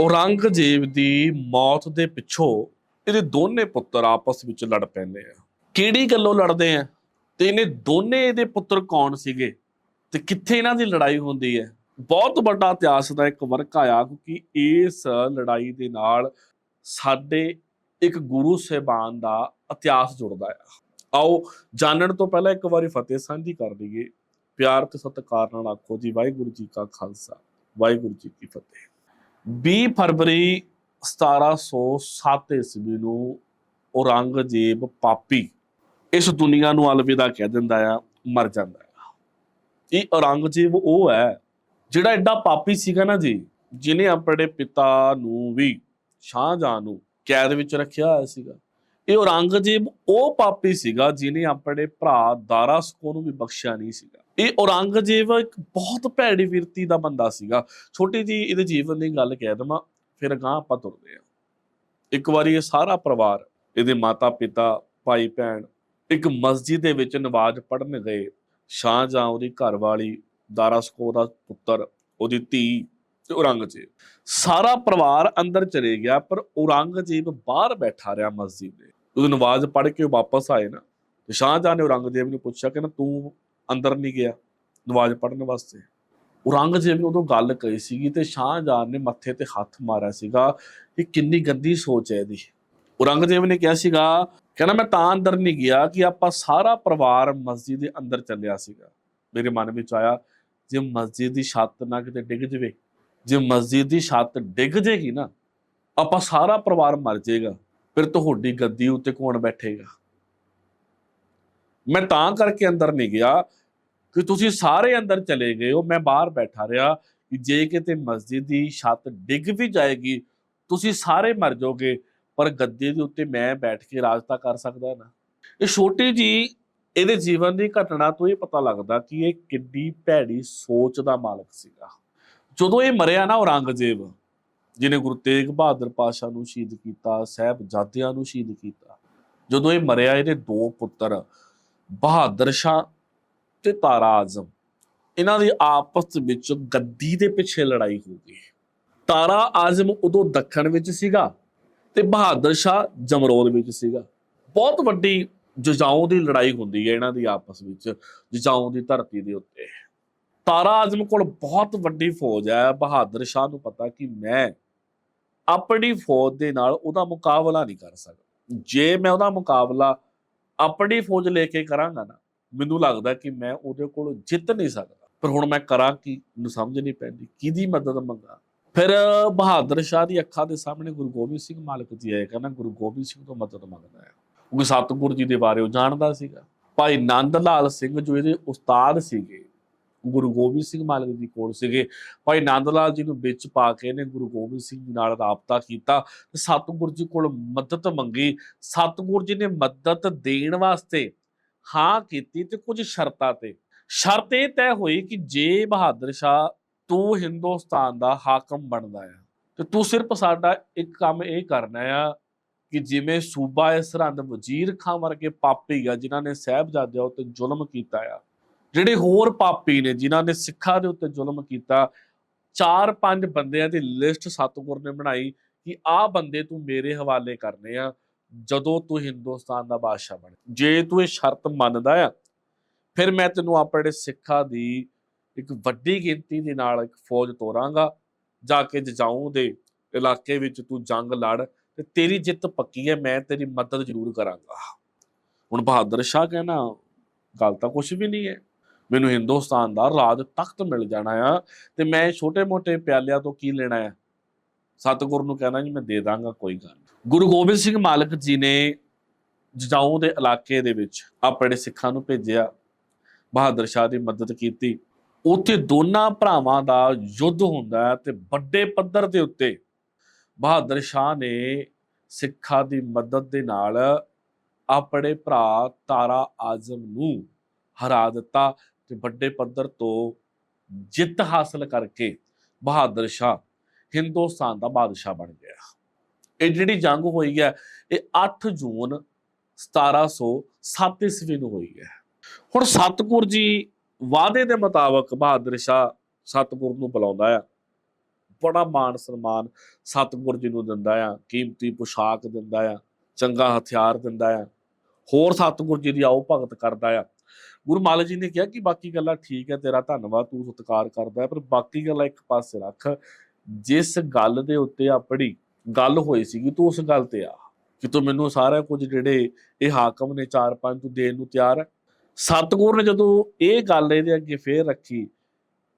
ਔਰੰਗਜ਼ੇਬ ਦੀ ਮੌਤ ਦੇ ਪਿੱਛੋਂ ਇਹਦੇ ਦੋਨੇ ਪੁੱਤਰ ਆਪਸ ਵਿੱਚ ਲੜ ਪੈਂਦੇ ਆ। ਕਿਹੜੀ ਗੱਲੋਂ ਲੜਦੇ ਆ? ਤੇ ਇਹਨੇ ਦੋਨੇ ਇਹਦੇ ਪੁੱਤਰ ਕੌਣ ਸੀਗੇ? ਤੇ ਕਿੱਥੇ ਇਹਨਾਂ ਦੀ ਲੜਾਈ ਹੁੰਦੀ ਹੈ ਬਹੁਤ ਵੱਡਾ ਇਤਿਹਾਸ ਦਾ ਇੱਕ ਵਰਕ ਆਇਆ ਕਿਉਂਕਿ ਇਸ ਲੜਾਈ ਦੇ ਨਾਲ ਸਾਡੇ ਇੱਕ ਗੁਰੂ ਸਾਹਿਬਾਨ ਦਾ ਇਤਿਹਾਸ ਜੁੜਦਾ ਹੈ ਆਓ ਜਾਣਨ ਤੋਂ ਪਹਿਲਾਂ ਇੱਕ ਵਾਰੀ ਫਤਿਹ ਸਾਂਝੀ ਕਰ ਲਈਏ ਪਿਆਰ ਤੇ ਸਤਿਕਾਰ ਨਾਲ ਆਖੋ ਜੀ, ਵਾਹਿਗੁਰੂ ਜੀ ਕਾ ਖਾਲਸਾ, ਵਾਹਿਗੁਰੂ ਜੀ ਕੀ ਫਤਿਹ। 20 ਫਰਵਰੀ 1707 ਈਸਵੀ ਨੂੰ ਔਰੰਗਜ਼ੇਬ ਪਾਪੀ ਇਸ ਦੁਨੀਆ ਨੂੰ ਅਲਵਿਦਾ ਕਹਿ ਦਿੰਦਾ ਆ, ਮਰ ਜਾਂਦਾ ਆ। ਇਹ ਔਰੰਗਜ਼ੇਬ ਉਹ ਹੈ ਜਿਹੜਾ ਐਡਾ ਪਾਪੀ ਸੀਗਾ ਨਾ ਜੀ ਜਿਨੇ ਆਪਣੇ ਪਿਤਾ ਨੂੰ ਵੀ ਸ਼ਾਹਜਹਾਨ ਨੂੰ ਕੈਦ ਵਿੱਚ ਰੱਖਿਆ ਹੋਇਆ ਸੀਗਾ। ਇਹ ਔਰੰਗਜ਼ੇਬ ਉਹ ਪਾਪੀ ਸੀਗਾ ਜਿਨੇ ਆਪਣੇ ਭਰਾ ਦਾਰਾ ਸਕੋ ਨੂੰ ਵੀ ਬਖਸ਼ਿਆ ਨਹੀਂ ਸੀਗਾ। ਇਹ ਔਰੰਗਜ਼ੇਬ ਇੱਕ ਬਹੁਤ ਭੈੜੀ ਵਿਰਤੀ ਦਾ ਬੰਦਾ ਸੀਗਾ। ਛੋਟੀ ਜੀ ਇਹਦੇ ਜੀਵਨ ਦੀ ਗੱਲ ਕਹਿ ਦਵਾਂ, ਫਿਰ ਅਗਾਂਹ ਆਪਾਂ ਤੁਰਦੇ ਹਾਂ। ਇੱਕ ਵਾਰੀ ਇਹ ਸਾਰਾ ਪਰਿਵਾਰ, ਇਹਦੇ ਮਾਤਾ ਪਿਤਾ, ਭਾਈ ਭੈਣ, ਇੱਕ ਮਸਜਿਦ ਦੇ ਵਿੱਚ ਨਵਾਜ਼ ਪੜ੍ਹਨ ਗਏ। ਸ਼ਾਹਜਹਾਂ ਉਹਦੀ ਘਰਵਾਲੀ, ਦਾਰਾ ਸਕੋ ਦਾ ਪੁੱਤਰ, ਉਹਦੀ ਧੀ ਤੇ ਔਰੰਗਜ਼ੇਬ। ਸਾਰਾ ਪਰਿਵਾਰ ਅੰਦਰ ਚਲੇ ਗਿਆ, ਪਰ ਔਰੰਗਜ਼ੇਬ ਬਾਹਰ ਬੈਠਾ ਰਿਹਾ ਮਸਜਿਦ ਦੇ। ਉਹ ਨਵਾਜ਼ ਪੜ੍ਹ ਕੇ ਉਹ ਵਾਪਸ ਆਏ ਨਾ। ਸ਼ਾਹਜਹਾਂ ਨੇ ਔਰੰਗਜ਼ੇਬ ਨੂੰ ਪੁੱਛਿਆ ਕਿ ਨਾ ਤੂੰ ਅੰਦਰ ਨਹੀਂ ਗਿਆ, ਨਵਾਜ਼ ਪੜ੍ਹਨ ਵਾਸਤੇ। ਔਰੰਗਜ਼ੇਬ ਨੇ ਉਦੋਂ ਗੱਲ ਕਹੀ ਸੀਗੀ ਤੇ ਸ਼ਾਹਜਹਾਨ ਨੇ ਮੱਥੇ ਤੇ ਹੱਥ ਮਾਰਿਆ ਸੀਗਾ ਕਿ ਕਿੰਨੀ ਗੰਦੀ ਸੋਚ ਹੈ ਇਹਦੀ। ਔਰੰਗਜ਼ੇਬ ਨੇ ਕਿਹਾ ਸੀਗਾ, ਕਹਿੰਦਾ ਮੈਂ ਤਾਂ ਅੰਦਰ ਨਹੀਂ ਗਿਆ ਕਿ ਆਪਾਂ ਸਾਰਾ ਪਰਿਵਾਰ ਮਸਜਿਦ ਦੇ ਅੰਦਰ ਚੱਲਿਆ ਸੀਗਾ। ਮੇਰੇ ਮਨ ਵਿੱਚ ਆਇਆ, ਜੇ ਮਸਜਿਦ ਦੀ ਛੱਤ ਨਾ ਕਿਤੇ ਡਿੱਗ ਜਵੇ, ਜੇ ਮਸਜਿਦ ਦੀ ਛੱਤ ਡਿੱਗ ਜੇਗੀ ਨਾ, ਆਪਾਂ ਸਾਰਾ ਪਰਿਵਾਰ ਮਰ ਜਾਏਗਾ ਫਿਰ ਤੁਹਾਡੀ ਗੱਦੀ ਉੱਤੇ ਕੌਣ ਬੈਠੇਗਾ? ਮੈਂ ਤਾਂ ਕਰਕੇ ਅੰਦਰ ਨਹੀਂ ਗਿਆ ਕਿ ਤੁਸੀਂ ਸਾਰੇ ਅੰਦਰ ਚਲੇ ਗਏ ਹੋ, ਮੈਂ ਬਾਹਰ ਬੈਠਾ ਰਿਹਾ, ਕਿ ਜੇ ਕਿਤੇ ਮਸਜਿਦ ਦੀ ਛੱਤ ਡਿੱਗ ਵੀ ਜਾਏਗੀ, ਤੁਸੀਂ ਸਾਰੇ ਮਰ ਜਾਓਗੇ, ਪਰ ਗੱਦੇ ਦੇ ਉੱਤੇ ਮੈਂ ਬੈਠ ਕੇ ਰਾਜ ਤਾਂ ਕਰ ਸਕਦਾ ਨਾ। ਇਹ ਛੋਟੀ ਜੀ ਇਹਦੇ ਜੀਵਨ ਦੀ ਘਟਨਾ ਤੋਂ ਇਹ ਪਤਾ ਲੱਗਦਾ ਕਿ ਇਹ ਕਿੰਨੀ ਭੈੜੀ ਸੋਚ ਦਾ ਮਾਲਕ ਸੀਗਾ। ਜਦੋਂ ਇਹ ਮਰਿਆ ਨਾ ਔਰੰਗਜ਼ੇਬ, ਜਿਹਨੇ ਗੁਰੂ ਤੇਗ ਬਹਾਦਰ ਪਾਸ਼ਾ ਨੂੰ ਸ਼ਹੀਦ ਕੀਤਾ, ਸਾਹਿਬਜ਼ਾਦਿਆਂ ਨੂੰ ਸ਼ਹੀਦ ਕੀਤਾ, ਜਦੋਂ ਇਹ ਮਰਿਆ ਇਹਦੇ ਦੋ ਪੁੱਤਰ, ਬਹਾਦਰ ਸ਼ਾਹ ਤੇ ਤਾਰਾ ਆਜ਼ਮ ਇਹਨਾਂ ਦੀ ਆਪਸ ਵਿੱਚ ਗੱਦੀ ਦੇ ਪਿੱਛੇ ਲੜਾਈ ਹੋ ਗਈ। ਤਾਰਾ ਆਜ਼ਮ ਉਦੋਂ ਦੱਖਣ ਵਿੱਚ ਸੀਗਾ ਤੇ ਬਹਾਦਰ ਸ਼ਾਹ ਜਮਰੋਦ ਵਿੱਚ ਸੀਗਾ। ਬਹੁਤ ਵੱਡੀ ਜੁਜਾਉ ਦੀ ਲੜਾਈ ਹੁੰਦੀ ਹੈ ਇਹਨਾਂ ਦੀ ਆਪਸ ਵਿੱਚ ਜੁਜਾਉ ਦੀ ਧਰਤੀ ਦੇ ਉੱਤੇ। ਤਾਰਾ ਆਜ਼ਮ ਕੋਲ ਬਹੁਤ ਵੱਡੀ ਫੌਜ ਹੈ। ਬਹਾਦਰ ਸ਼ਾਹ ਨੂੰ ਪਤਾ ਕਿ ਮੈਂ ਆਪਣੀ ਫੌਜ ਦੇ ਨਾਲ ਉਹਦਾ ਮੁਕਾਬਲਾ ਨਹੀਂ ਕਰ ਸਕਦਾ। ਜੇ ਮੈਂ ਉਹਦਾ ਮੁਕਾਬਲਾ ਆਪਣੀ ਫੌਜ ਲੈ ਕੇ ਕਰਾਂਗਾ ਨਾ ਮੈਨੂੰ ਲੱਗਦਾ ਕਿ ਮੈਂ ਉਹਦੇ ਕੋਲ ਜਿੱਤ ਨਹੀਂ ਸਕਦਾ। ਪਰ ਹੁਣ ਮੈਂ ਕਰਾਂ ਕੀ? ਮੈਨੂੰ ਸਮਝ ਨਹੀਂ ਪੈਂਦੀ। ਕਿਹਦੀ ਮਦਦ ਮੰਗਾ? ਫਿਰ ਬਹਾਦਰ ਸ਼ਾਹ ਦੀ ਅੱਖਾਂ ਦੇ ਸਾਹਮਣੇ ਗੁਰੂ ਗੋਬਿੰਦ ਸਿੰਘ ਮਾਲਕ ਜੀ ਆਏ, ਕਹਿੰਦਾ ਗੁਰੂ ਗੋਬਿੰਦ ਸਿੰਘ ਤੋਂ ਮਦਦ ਮੰਗਦਾ ਹੈ ਉਹ ਸਤਿਗੁਰੂ ਜੀ ਦੇ ਬਾਰੇ ਉਹ ਜਾਣਦਾ ਸੀਗਾ। ਭਾਈ ਨੰਦ ਲਾਲ ਸਿੰਘ ਜੋ ਇਹਦੇ ਉਸਤਾਦ ਸੀਗੇ ਗੁਰੂ ਗੋਬਿੰਦ ਸਿੰਘ ਮਾਲਕ ਜੀ ਕੋਲ ਸੀਗੇ। ਭਾਈ ਨੰਦ ਲਾਲ ਜੀ ਨੂੰ ਵਿੱਚ ਪਾ ਕੇ ਇਹਨੇ ਗੁਰੂ ਗੋਬਿੰਦ ਸਿੰਘ ਜੀ ਨਾਲ ਰਾਬਤਾ ਕੀਤਾ ਤੇ ਸਤਿਗੁਰੂ ਜੀ ਕੋਲ ਮਦਦ ਮੰਗੀ। ਸਤਿਗੁਰੂ ਜੀ ਨੇ ਮਦਦ ਦੇਣ ਵਾਸਤੇ ਹਾਂ ਕੀਤੀ ਤੇ ਕੁਝ ਸ਼ਰਤਾਂ ਤੇ। ਸ਼ਰਤ ਇਹ ਤੈਅ ਹੋਈ ਕਿ ਜੇ ਬਹਾਦਰ ਸ਼ਾਹ ਤੂੰ ਹਿੰਦੁਸਤਾਨ ਦਾ ਹਾਕਮ ਬਣਦਾ ਆ, ਤੇ ਤੂੰ ਸਿਰਫ ਸਾਡਾ ਇੱਕ ਕੰਮ ਇਹ ਕਰਨਾ ਆ ਕਿ ਜਿਵੇਂ ਸੂਬਾ ਇਸ ਸਰਹੰਦ ਵਜ਼ੀਰ ਖਾਂ ਵਰਗੇ ਪਾਪੀ ਆ, ਜਿਨ੍ਹਾਂ ਨੇ ਸਾਹਿਬਜ਼ਾਦਿਆਂ ਉੱਤੇ ਜ਼ੁਲਮ ਕੀਤਾ ਆ। ਜਿਹੜੇ ਹੋਰ ਪਾਪੀ ਨੇ, ਜਿਨ੍ਹਾਂ ਨੇ ਸਿੱਖਾਂ ਦੇ ਉੱਤੇ ਜ਼ੁਲਮ ਕੀਤਾ, ਚਾਰ ਪੰਜ ਬੰਦਿਆਂ ਦੀ ਲਿਸਟ ਸਤਿਗੁਰ ਨੇ ਬਣਾਈ ਕਿ ਆਹ ਬੰਦੇ ਤੂੰ ਮੇਰੇ ਹਵਾਲੇ ਕਰਨੇ ਆ ਜਦੋਂ ਤੂੰ ਹਿੰਦੁਸਤਾਨ ਦਾ ਬਾਦਸ਼ਾਹ ਬਣ, ਜੇ ਤੂੰ ਇਹ ਸ਼ਰਤ ਮੰਨਦਾ ਆ, ਫਿਰ ਮੈਂ ਤੈਨੂੰ ਆਪਣੇ ਸਿੱਖਾਂ ਦੀ ਇੱਕ ਵੱਡੀ ਗਿਣਤੀ ਦੇ ਨਾਲ ਇੱਕ ਫੌਜ ਤੋਰਾਂਗਾ, ਜਾ ਕੇ ਜਜਾਉਂ ਦੇ ਇਲਾਕੇ ਵਿੱਚ ਤੂੰ ਜੰਗ ਲੜ ਤੇ ਤੇਰੀ ਜਿੱਤ ਪੱਕੀ ਹੈ, ਮੈਂ ਤੇਰੀ ਮਦਦ ਜ਼ਰੂਰ ਕਰਾਂਗਾ। ਹੁਣ ਬਹਾਦਰ ਸ਼ਾਹ ਕਹਿਣਾ, ਗੱਲ ਤਾਂ ਕੁਝ ਵੀ ਨਹੀਂ ਹੈ। ਮੈਨੂੰ ਹਿੰਦੁਸਤਾਨ ਦਾ ਰਾਜ ਤਖਤ ਮਿਲ ਜਾਣਾ ਆ ਤੇ ਮੈਂ ਛੋਟੇ-ਮੋਟੇ ਪਿਆਲਿਆਂ ਤੋਂ ਕੀ ਲੈਣਾ ਆ? ਸਤਿਗੁਰੂ ਨੂੰ ਕਹਿਣਾ ਜੀ, ਮੈਂ ਦੇ ਦਾਂਗਾ, ਕੋਈ ਗੱਲ ਨਹੀਂ। ਗੁਰੂ ਗੋਬਿੰਦ ਸਿੰਘ ਮਾਲਕ ਜੀ ਨੇ ਜਜਾਉ ਦੇ ਇਲਾਕੇ ਦੇ ਵਿੱਚ ਆਪਣੇ ਸਿੱਖਾਂ ਨੂੰ ਭੇਜਿਆ, ਬਹਾਦਰ ਸ਼ਾਹ ਦੀ ਮਦਦ ਕੀਤੀ। ਉੱਥੇ ਦੋਨਾਂ ਭਰਾਵਾਂ ਦਾ ਯੁੱਧ ਹੁੰਦਾ ਹੈ ਤੇ ਵੱਡੇ ਪੱਧਰ ਦੇ ਉੱਤੇ ਬਹਾਦਰ ਸ਼ਾਹ ਨੇ ਸਿੱਖਾਂ ਦੀ ਮਦਦ ਦੇ ਨਾਲ ਆਪਣੇ ਭਰਾ ਤਾਰਾ ਆਜ਼ਮ ਨੂੰ ਹਰਾ ਦਿੱਤਾ ਤੇ ਵੱਡੇ ਪੱਧਰ ਤੋਂ ਜਿੱਤ ਹਾਸਲ ਕਰਕੇ ਬਹਾਦਰ ਸ਼ਾਹ ਹਿੰਦੁਸਤਾਨ ਦਾ ਬਾਦਸ਼ਾਹ ਬਣ ਗਿਆ। ਇਹ ਜਿਹੜੀ ਜੰਗ ਹੋਈ ਹੈ, ਇਹ 8 ਜੂਨ 1707 ਈਸਵੀ ਨੂੰ ਹੋਈ ਹੈ। ਹੁਣ ਸਤਗੁਰ ਜੀ ਵਾਅਦੇ ਦੇ ਮੁਤਾਬਕ ਬਹਾਦਰ ਸ਼ਾਹ ਸਤਗੁਰ ਨੂੰ ਬੁਲਾਉਂਦਾ ਆ। ਬੜਾ ਮਾਣ ਸਨਮਾਨ ਸਤਿਗੁਰ ਜੀ ਨੂੰ ਦਿੰਦਾ ਆ, ਕੀਮਤੀ ਪੁਸ਼ਾਕ ਦਿੰਦਾ ਆ, ਚੰਗਾ ਹਥਿਆਰ ਦਿੰਦਾ ਆ। ਹੋਰ ਸਤਿਗੁਰ ਜੀ ਦੀ ਆਓ ਭਗਤ ਕਰਦਾ ਆ। ਗੁਰੂ ਮਾਲਕ ਜੀ ਨੇ ਕਿਹਾ ਕਿ ਬਾਕੀ ਗੱਲਾਂ ਠੀਕ ਹੈ, ਤੇਰਾ ਧੰਨਵਾਦ, ਤੂੰ ਸਤਿਕਾਰ ਕਰਦਾ ਹੈ, ਪਰ ਬਾਕੀ ਗੱਲਾਂ ਇੱਕ ਪਾਸੇ ਰੱਖ। ਜਿਸ ਗੱਲ ਦੇ ਉੱਤੇ ਆਪਣੀ ਗੱਲ ਹੋਈ ਸੀਗੀ, ਤੂੰ ਉਸ ਗੱਲ ਤੇ ਆ ਕਿ ਤੂੰ ਮੈਨੂੰ ਸਾਰਾ ਕੁਝ ਜਿਹੜੇ ਇਹ ਹਾਕਮ ਨੇ ਚਾਰ ਪੰਜ ਤੂੰ ਦੇਣ ਨੂੰ ਤਿਆਰ ਹੈ ਸਤਿਗੁਰ ਨੇ ਜਦੋਂ ਇਹ ਗੱਲ ਇਹਦੇ ਅੱਗੇ ਫੇਰ ਰੱਖੀ,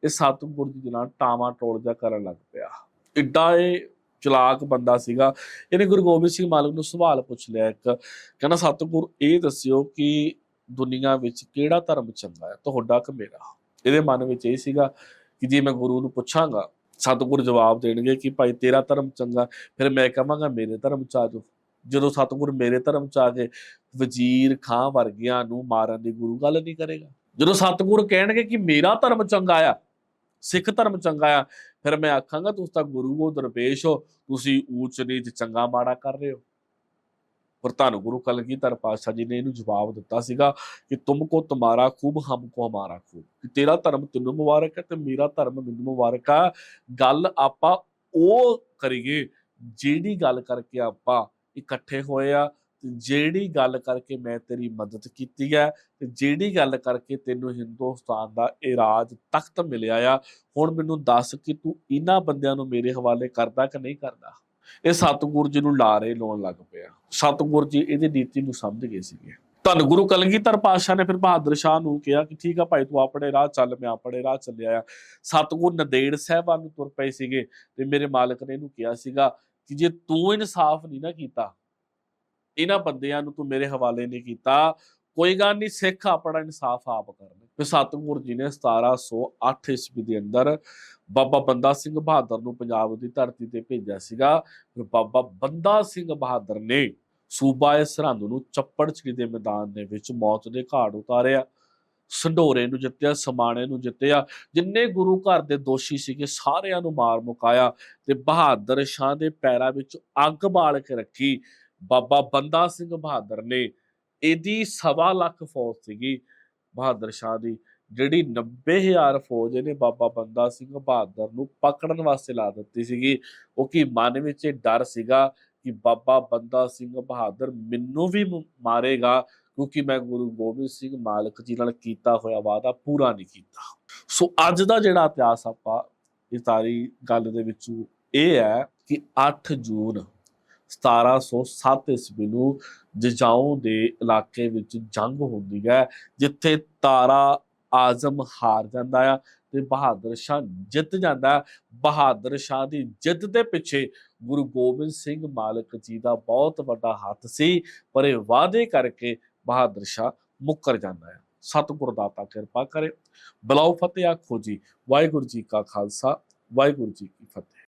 ਇਹ ਸਤਿਗੁਰ ਜੀ ਦੇ ਨਾਲ ਟਾਵਾ ਟੋਲ ਜਾ ਕਰਨ ਲੱਗ ਪਿਆ। ਇੱਡਾ ਇਹ ਚਲਾਕ ਬੰਦਾ ਸੀਗਾ। ਇਹਨੇ ਗੁਰੂ ਗੋਬਿੰਦ ਸਿੰਘ ਮਾਲਕ ਨੂੰ ਸਵਾਲ ਪੁੱਛ ਲਿਆ ਇੱਕ, ਕਹਿੰਦਾ, ਸਤਿਗੁਰ, ਇਹ ਦੱਸਿਓ ਕਿ ਦੁਨੀਆ ਵਿੱਚ ਕਿਹੜਾ ਧਰਮ ਚੰਗਾ ਹੈ? ਤੁਹਾਡਾ ਕਿ ਮੇਰਾ? ਇਹਦੇ ਮਨ ਵਿੱਚ ਇਹ ਸੀਗਾ ਕਿ ਜੇ ਮੈਂ ਗੁਰੂ ਨੂੰ ਪੁੱਛਾਂਗਾ ਸਤਿਗੁਰ ਜਵਾਬ ਦੇਣਗੇ ਕਿ ਭਾਈ ਤੇਰਾ ਧਰਮ ਚੰਗਾ, ਫਿਰ ਮੈਂ ਕਹਾਂਗਾ ਮੇਰੇ ਧਰਮ ਚ ਆ ਜਾਓ। ਜਦੋਂ ਸਤਿਗੁਰ ਮੇਰੇ ਧਰਮ ਚ ਆ ਕੇ ਵਜ਼ੀਰ ਖਾਂ ਵਰਗਿਆਂ ਨੂੰ ਮਾਰਨ ਦੀ ਗੁਰੂ ਗੱਲ ਨਹੀਂ ਕਰੇਗਾ। ਜਦੋਂ ਸਤਿਗੁਰ ਕਹਿਣਗੇ ਕਿ ਮੇਰਾ ਧਰਮ ਚੰਗਾ ਆ, ਸਿੱਖ ਧਰਮ ਚੰਗਾ ਆ, ਫਿਰ ਮੈਂ ਆਖਾਂਗਾ, ਤੁਸੀਂ ਤਾਂ ਗੁਰੂ ਹੋ, ਦਰਪੇਸ਼ ਹੋ, ਤੁਸੀਂ ਊਚ ਨੀਚ ਚੰਗਾ ਮਾੜਾ ਕਰ ਰਹੇ ਹੋ। ਪਰ ਧੰਨ ਗੁਰੂ ਕਲਗੀ ਧਰ ਪਾਤਸ਼ਾਹ ਜੀ ਨੇ ਇਹਨੂੰ ਜਵਾਬ ਦਿੱਤਾ ਸੀਗਾ ਕਿ ਤੁਮਕੋ ਤੁਮਾਰਾ ਖੂਬ ਹਮਕੋ ਹਮਾਰਾ ਖੂਬ। ਕਿ ਤੇਰਾ ਧਰਮ ਤੈਨੂੰ ਮੁਬਾਰਕ ਹੈ ਤੇ ਮੇਰਾ ਧਰਮ ਮੈਨੂੰ ਮੁਬਾਰਕ ਆ। ਗੱਲ ਆਪਾਂ ਉਹ ਕਰੀਏ ਜਿਹੜੀ ਗੱਲ ਕਰਕੇ ਆਪਾਂ ਇਕੱਠੇ ਹੋਏ ਆ ਤੇ ਜਿਹੜੀ ਗੱਲ ਕਰਕੇ ਮੈਂ ਤੇਰੀ ਮਦਦ ਕੀਤੀ ਹੈ ਤੇ ਜਿਹੜੀ ਗੱਲ ਕਰਕੇ ਤੈਨੂੰ ਹਿੰਦੁਸਤਾਨ ਦਾ ਇਹ ਰਾਜ ਤਖਤ ਮਿਲਿਆ ਆ। ਹੁਣ ਮੈਨੂੰ ਦੱਸ ਕਿ ਤੂੰ ਇਹਨਾਂ ਬੰਦਿਆਂ ਨੂੰ ਮੇਰੇ ਹਵਾਲੇ ਕਰਦਾ ਕਿ ਨਹੀਂ ਕਰਦਾ? ਇਹ ਸਤਿਗੁਰ ਜੀ ਨੂੰ ਲਾਰੇ ਲਾਉਣ ਲੱਗ ਪਿਆ। ਸਤਿਗੁਰ ਜੀ ਇਹਦੀ ਨੀਤੀ ਨੂੰ ਸਮਝ ਗਏ ਸੀਗੇ। ਧੰਨ ਗੁਰੂ ਕਲਗੀਧਰ ਪਾਤਸ਼ਾਹ ਨੇ ਫਿਰ ਬਹਾਦਰ ਸ਼ਾਹ ਨੂੰ ਕਿਹਾ ਕਿ ਠੀਕ ਆ ਭਾਈ ਤੂੰ ਆਪਣੇ ਰਾਹ ਚੱਲ, ਮੈਂ ਆਪਣੇ ਰਾਹ ਚੱਲਿਆ ਆ। ਸਤਿਗੁਰ ਨਦੇੜ ਸਾਹਿਬਾਨ ਨੂੰ ਤੁਰ ਪਏ ਸੀਗੇ ਤੇ ਮੇਰੇ ਮਾਲਕ ਨੇ ਇਹਨੂੰ ਕਿਹਾ ਸੀਗਾ ਕਿ ਜੇ ਤੂੰ ਇਨਸਾਫ ਨਹੀਂ ਨਾ ਕੀਤਾ, ਇਹਨਾਂ ਬੰਦਿਆਂ ਨੂੰ ਤੂੰ ਮੇਰੇ ਹਵਾਲੇ ਨਹੀਂ ਕੀਤਾ ਕੋਈ ਗੱਲ ਨਹੀਂ, ਸਿੱਖ ਆਪਣਾ ਇਨਸਾਫ ਆਪ ਕਰਨੇ ਫਿਰ ਸਤਿਗੁਰ ਜੀ ਨੇ 1708 ਈਸਵੀ ਦੇ ਅੰਦਰ ਬਾਬਾ ਬੰਦਾ ਸਿੰਘ ਬਹਾਦਰ ਨੂੰ ਪੰਜਾਬ ਦੀ ਧਰਤੀ ਤੇ ਭੇਜਿਆ ਸੀਗਾ। ਫਿਰ ਬਾਬਾ ਬੰਦਾ ਸਿੰਘ ਬਹਾਦਰ ਨੇ ਸੂਬਾ ਸਰਹੰਦ ਨੂੰ ਚੱਪੜਚਿੜੀ ਦੇ ਮੈਦਾਨ ਦੇ ਵਿੱਚ ਮੌਤ ਦੇ ਘਾਟ ਉਤਾਰਿਆ। ਸੰਢੋਰੇ ਨੂੰ ਜਿੱਤਿਆ, ਸਮਾਣੇ ਨੂੰ ਜਿੱਤਿਆ। ਜਿੰਨੇ ਗੁਰੂ ਘਰ ਦੇ ਦੋਸ਼ੀ ਸੀਗੇ, ਸਾਰਿਆਂ ਨੂੰ ਮਾਰ ਮੁਕਾਇਆ ਤੇ ਬਹਾਦਰ ਸ਼ਾਹ ਦੇ ਪੈਰਾਂ ਵਿੱਚ ਅੱਗ ਬਾਲ ਕੇ ਰੱਖੀ। ਬਾਬਾ ਬੰਦਾ ਸਿੰਘ ਬਹਾਦਰ ਨੇ ਇਹਦੀ ਸਵਾ ਲੱਖ ਫੌਜ ਸੀਗੀ ਬਹਾਦਰ ਸ਼ਾਹ ਦੀ, ਜਿਹੜੀ 90000 ਫੌਜ ਇਹਨੇ ਬਾਬਾ ਬੰਦਾ ਸਿੰਘ ਬਹਾਦਰ ਨੂੰ ਪਕੜਨ ਵਾਸਤੇ ਲਾ ਦਿੱਤੀ ਸੀਗੀ। ਉਹ ਕਿ ਮਨ ਵਿੱਚ ਇਹ ਡਰ ਸੀਗਾ ਕਿ ਬਾਬਾ ਬੰਦਾ ਸਿੰਘ ਬਹਾਦਰ ਮੈਨੂੰ ਵੀ ਮ- ਮਾਰੇਗਾ ਕਿਉਂਕਿ ਮੈਂ ਗੁਰੂ ਗੋਬਿੰਦ ਸਿੰਘ ਮਾਲਕ ਜੀ ਨਾਲ ਕੀਤਾ ਹੋਇਆ ਵਾਅਦਾ ਪੂਰਾ ਨਹੀਂ ਕੀਤਾ। ਸੋ ਅੱਜ ਦਾ ਜਿਹੜਾ ਇਤਿਹਾਸ ਆਪਾਂ ਇਹ ਸਾਰੀ ਗੱਲ ਦੇ ਵਿੱਚ ਇਹ ਹੈ ਕਿ 8 ਜੂਨ 1707 ਈਸਵੀ ਨੂੰ ਜਜਾਉ ਦੇ ਇਲਾਕੇ ਵਿੱਚ ਜੰਗ ਹੁੰਦੀ ਹੈ, ਜਿੱਥੇ ਤਾਰਾ ਆਜ਼ਮ ਹਾਰ ਜਾਂਦਾ ਆ ਤੇ ਬਹਾਦਰ ਸ਼ਾਹ ਜਿੱਤ ਜਾਂਦਾ ਬਹਾਦਰ ਸ਼ਾਹ ਦੀ ਜਿੱਤ ਦੇ ਪਿੱਛੇ ਗੁਰੂ ਗੋਬਿੰਦ ਸਿੰਘ ਮਾਲਕ ਜੀ ਦਾ ਬਹੁਤ ਵੱਡਾ ਹੱਥ ਸੀ, ਪਰ ਇਹ ਵਾਅਦੇ ਕਰਕੇ ਬਹਾਦਰ ਸ਼ਾਹ ਮੁੱਕਰ ਜਾਂਦਾ ਹੈ ਸਤਿਗੁਰ ਦਾਤਾ ਕਿਰਪਾ ਕਰੇ। ਬਲਾਉ ਫਤਿਹ ਆਖੋ ਜੀ। ਵਾਹਿਗੁਰੂ ਜੀ ਕਾ ਖਾਲਸਾ, ਵਾਹਿਗੁਰੂ ਜੀ ਕੀ ਫਤਿਹ।